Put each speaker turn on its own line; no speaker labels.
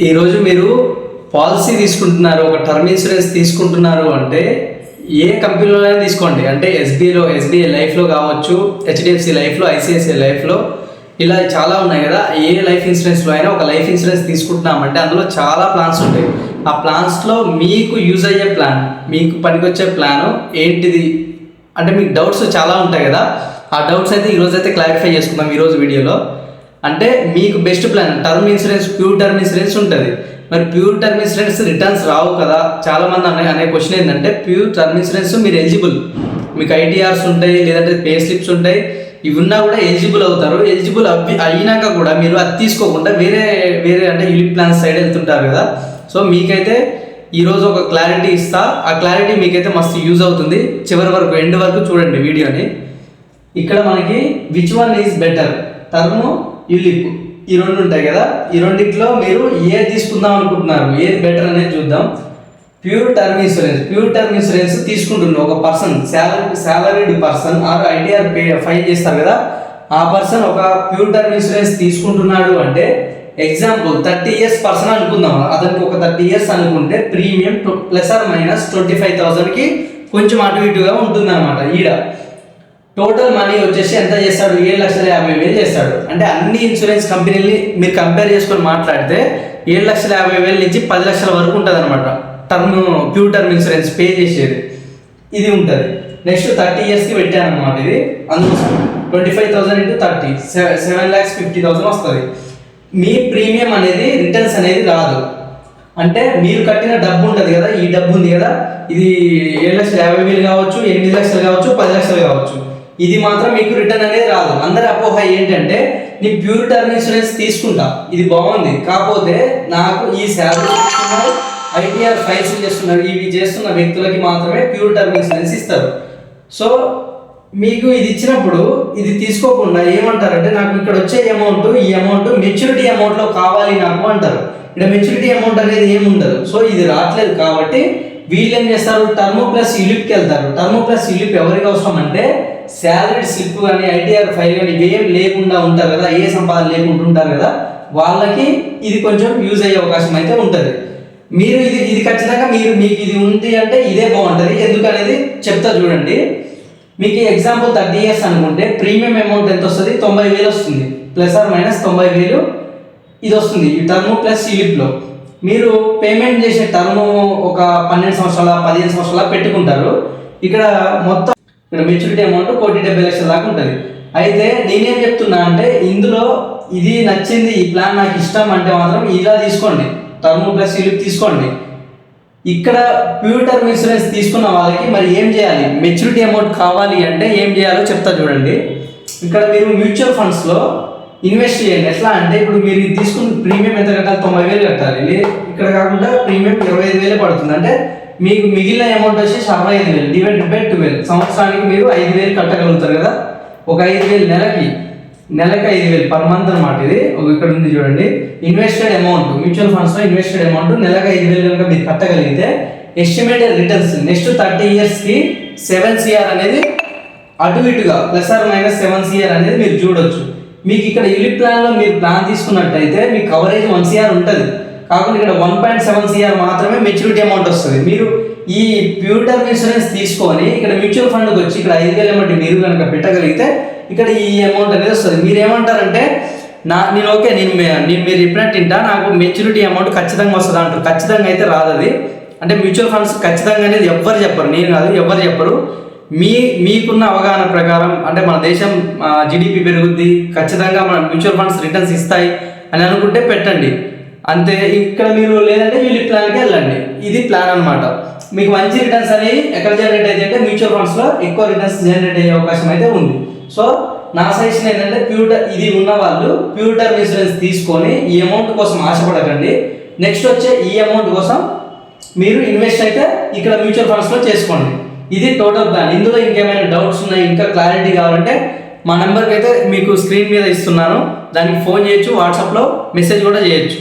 ఈరోజు మీరు పాలసీ తీసుకుంటున్నారు ఒక టర్మ్ ఇన్సూరెన్స్ తీసుకుంటున్నారు అంటే ఏ కంపెనీలోనే తీసుకోండి. అంటే ఎస్బీఐలో ఎస్బీఐ లైఫ్లో కావచ్చు హెచ్డిఎఫ్సి లైఫ్లో ఐసిఐసిఐ లైఫ్లో ఇలా చాలా ఉన్నాయి కదా. ఏ లైఫ్ ఇన్సూరెన్స్లో అయినా ఒక లైఫ్ ఇన్సూరెన్స్ తీసుకుంటున్నామంటే అందులో చాలా ప్లాన్స్ ఉంటాయి. ఆ ప్లాన్స్లో మీకు యూజ్ అయ్యే ప్లాన్ మీకు పనికొచ్చే ప్లాన్ ఏంటిది? అంటే మీకు డౌట్స్ చాలా ఉంటాయి కదా. ఆ డౌట్స్ అయితే ఈరోజు అయితే క్లారిఫై చేసుకుందాం ఈరోజు వీడియోలో. అంటే మీకు best plan term insurance pure term insurance ఉంటుంది. మరి ప్యూర్ టర్మ్ ఇన్సూరెన్స్ రిటర్న్స్ రావు కదా? చాలామంది అనే అనే క్వశ్చన్ ఏంటంటే ప్యూర్ టర్మ్ ఇన్సూరెన్స్ మీరు ఎలిజిబుల్ మీకు ఐటీఆర్స్ ఉంటాయి లేదంటే పే స్లిప్స్ ఉంటాయి. ఇవి ఉన్నా కూడా ఎలిజిబుల్ అవుతారు. ఎలిజిబుల్ అవి అయినాక కూడా మీరు అది తీసుకోకుండా వేరే వేరే అంటే యూనిట్ ప్లాన్స్ సైడ్ వెళ్తుంటారు కదా? సో మీకైతే ఈరోజు ఒక క్లారిటీ ఇస్తా. ఆ క్లారిటీ మీకైతే మస్తు యూజ్ అవుతుంది. చివరి వరకు ఎండ్ వరకు చూడండి వీడియోని. ఇక్కడ మనకి which one is better term ULIP ఈ రెండు ఉంటాయి కదా? ఈ రెండిట్లో మీరు ఏది తీసుకుందాం అనుకుంటున్నారు? ఏది బెటర్ అనేది చూద్దాం. Pure term insurance pure term insurance తీసుకుంటున్న ఒక person salary salaried person or ITR pay file చేస్తారు కదా? ఆ పర్సన్ ఒక ప్యూర్ టర్మ్ ఇన్సూరెన్స్ తీసుకుంటున్నాడు అంటే ఎగ్జాంపుల్ థర్టీ ఇయర్స్ పర్సన్ అనుకుందాం. అతనికి ఒక థర్టీ ఇయర్స్ అనుకుంటే premium plus or minus twenty five థౌసండ్కి కొంచెం అటు ఇటుగా ఉంటుంది అనమాట ఈడ. టోటల్ మనీ వచ్చేసి ఎంత చేస్తాడు? ఏడు లక్షల యాభై వేలు చేస్తాడు. అంటే అన్ని ఇన్సూరెన్స్ కంపెనీని మీరు కంపేర్ చేసుకొని మాట్లాడితే ఏడు లక్షల యాభై వేల నుంచి పది లక్షల వరకు ఉంటుంది అనమాట term pure term insurance pay చేసేది. ఇది ఉంటుంది. నెక్స్ట్ థర్టీ ఇయర్స్కి పెట్టాను అనమాట ఇది. అందుకోసం twenty five thousand into thirty seven lakhs fifty thousand వస్తుంది. మీ ప్రీమియం అనేది రిటర్న్స్ అనేది రాదు. అంటే మీరు కట్టిన డబ్బు ఉంటుంది కదా ఈ డబ్బు ఉంది కదా ఇది ఏడు లక్షల యాభై వేలు కావచ్చు ఎనిమిది లక్షలు కావచ్చు పది లక్షలు కావచ్చు. ఇది మాత్రం మీకు రిటర్న్ అనేది రాదు. అందరి అపోహ ఏంటంటే నేను ప్యూర్ టర్మ్ ఇన్సూరెన్స్ తీసుకుంటా. ఇది బాగుంది. కాకపోతే నాకు ఈ శాలరీ ఐటీఆర్ ఫైల్స్ చేస్తున్నారు ఇవి చేస్తున్న వ్యక్తులకి మాత్రమే ప్యూర్ టర్మ్ ఇన్సూరెన్స్ ఇస్తారు. సో మీకు ఇది ఇచ్చినప్పుడు ఇది తీసుకోకుండా ఏమంటారంటే నాకు ఇక్కడ వచ్చే అమౌంట్ ఈ అమౌంట్ మెచ్యూరిటీ అమౌంట్లో కావాలి నాకు అంటారు. ఇక్కడ మెచ్యూరిటీ అమౌంట్ అనేది ఏమి ఉండదు సో ఇది రావట్లేదు కాబట్టి వీళ్ళు ఏం చేస్తారు? టర్మ్ ప్లస్ ఇలిప్కి వెళ్తారు. టర్మ్ ప్లస్ ఇలిప్ ఎవరికి అవసరం అంటే శాలరీ స్లిప్ కానీ ఐటీఆర్ ఫైల్ కానీ ఇవేం లేకుండా ఉంటారు కదా ఏ సంపాదన లేకుండా ఉంటారు కదా వాళ్ళకి ఇది కొంచెం యూజ్ అయ్యే అవకాశం అయితే ఉంటుంది. మీరు ఇది ఇది ఖచ్చితంగా మీరు మీకు ఇది ఉంది అంటే ఇదే బాగుంటుంది. ఎందుకనేది చెప్తా చూడండి. మీకు ఎగ్జాంపుల్ థర్టీ ఇయర్స్ అనుకుంటే ప్రీమియం అమౌంట్ ఎంత వస్తుంది? తొంభై వేలు వస్తుంది. ప్లస్ ఆర్ మైనస్ తొంభై వేలు ఇది వస్తుంది. ఈ టర్మ్ ప్లస్ సిలిప్లో మీరు పేమెంట్ చేసే టర్మ్ ఒక పన్నెండు సంవత్సరాల పదిహేను సంవత్సరాల పెట్టుకుంటారు. ఇక్కడ మొత్తం మెచ్యూరిటీ అమౌంట్ కోటి డెబ్బై లక్షల దాకా ఉంటుంది. అయితే నేనేం చెప్తున్నా అంటే ఇందులో ఇది నచ్చింది ఈ ప్లాన్ నాకు ఇష్టం అంటే మాత్రం ఇలా తీసుకోండి. టర్మ్ ప్లస్ ఇల్లు తీసుకోండి. ఇక్కడ ప్యూర్ టర్మ్ ఇన్సూరెన్స్ తీసుకున్న వాళ్ళకి మరి ఏం చేయాలి? మెచ్యూరిటీ అమౌంట్ కావాలి అంటే ఏం చేయాలో చెప్తా చూడండి. ఇక్కడ మీరు మ్యూచువల్ ఫండ్స్లో ఇన్వెస్ట్ చేయండి. ఎట్లా అంటే ఇప్పుడు మీరు తీసుకున్న ప్రీమియం ఎంత కట్టాలి? తొంభై వేలు కట్టాలి. ఇక్కడ కాకుండా ప్రీమియం ఇరవై ఐదు వేలే పడుతుంది. అంటే మీకు మిగిలిన అమౌంట్ వచ్చేసి అరవై ఐదు వేలు డివైడెడ్ బై ట్వెల్వ్ సంవత్సరానికి మీరు ఐదు వేలు కట్టగలుగుతారు కదా? ఒక ఐదు వేలు నెలకి నెలకి ఐదు వేలు పర్ మంత్ అనమాట ఇది. ఒక ఇక్కడ ఉంది చూడండి. ఇన్వెస్టెడ్ అమౌంట్ మ్యూచువల్ ఫండ్స్లో ఇన్వెస్టెడ్ అమౌంట్ నెలకు ఐదు వేలు కనుక మీరు కట్టగలిగితే ఎస్టిమేటెడ్ రిటర్న్స్ నెక్స్ట్ థర్టీ ఇయర్స్కి సెవెన్ సిఆర్ అనేది అటు ఇటుగా plus or minus seven CR అనేది మీరు చూడొచ్చు. మీకు ఇక్కడ యూనిట్ ప్లాన్లో మీరు ప్లాన్ తీసుకున్నట్టయితే మీ కవరేజ్ వన్ సిఆర్ ఉంటుంది. కాకుండా ఇక్కడ వన్ పాయింట్ సెవెన్ సిఆర్ మాత్రమే మెచ్యూరిటీ అమౌంట్ వస్తుంది. మీరు ఈ ప్యూర్ టర్మ్ ఇన్సూరెన్స్ తీసుకొని ఇక్కడ మ్యూచువల్ ఫండ్కి వచ్చి ఇక్కడ ఐదు వేల అమౌంట్ మీరు కనుక పెట్టగలిగితే ఇక్కడ ఈ అమౌంట్ అనేది వస్తుంది. మీరు ఏమంటారంటే నా నేను ఓకే నేను మీ- నేను మీరు చెప్పినట్టు తింటా నాకు మెచ్యూరిటీ అమౌంట్ ఖచ్చితంగా వస్తుంది అంటారు. ఖచ్చితంగా అయితే రాదు అది. అంటే మ్యూచువల్ ఫండ్స్ ఖచ్చితంగా అనేది ఎవ్వరు చెప్పరు. నేను కాదు ఎవ్వరు చెప్పరు. మీ మీకున్న అవగాహన ప్రకారం అంటే మన దేశం జీడిపి పెరుగుద్ది ఖచ్చితంగా మన మ్యూచువల్ ఫండ్స్ రిటర్న్స్ ఇస్తాయి అని అనుకుంటే పెట్టండి. అంతే ఇక్కడ మీరు లేదంటే వీళ్ళు ప్లాన్కి వెళ్ళండి. ఇది ప్లాన్ అన్నమాట. మీకు మంచి రిటర్న్స్ అనేవి ఎక్కడ జనరేట్ అయితే అంటే మ్యూచువల్ ఫండ్స్లో ఎక్కువ రిటర్న్స్ జనరేట్ అయ్యే అవకాశం అయితే ఉంది. సో నా సజెషన్ ఏంటంటే ప్యూటర్ ఇది ఉన్న వాళ్ళు ప్యూటర్ ఇన్సూరెన్స్ తీసుకొని ఈ అమౌంట్ కోసం ఆశపడకండి. నెక్స్ట్ వచ్చే ఈ అమౌంట్ కోసం మీరు ఇన్వెస్ట్ అయితే ఇక్కడ మ్యూచువల్ ఫండ్స్లో చేసుకోండి. ఇది టోటల్ ప్లాన్ ఇందులో ఇంకేమైనా డౌట్స్ ఉన్నాయి ఇంకా క్లారిటీ కావాలంటే మా నెంబర్కి అయితే మీకు స్క్రీన్ మీద ఇస్తున్నాను. దానికి ఫోన్ చేయొచ్చు వాట్సాప్లో మెసేజ్ కూడా చేయొచ్చు.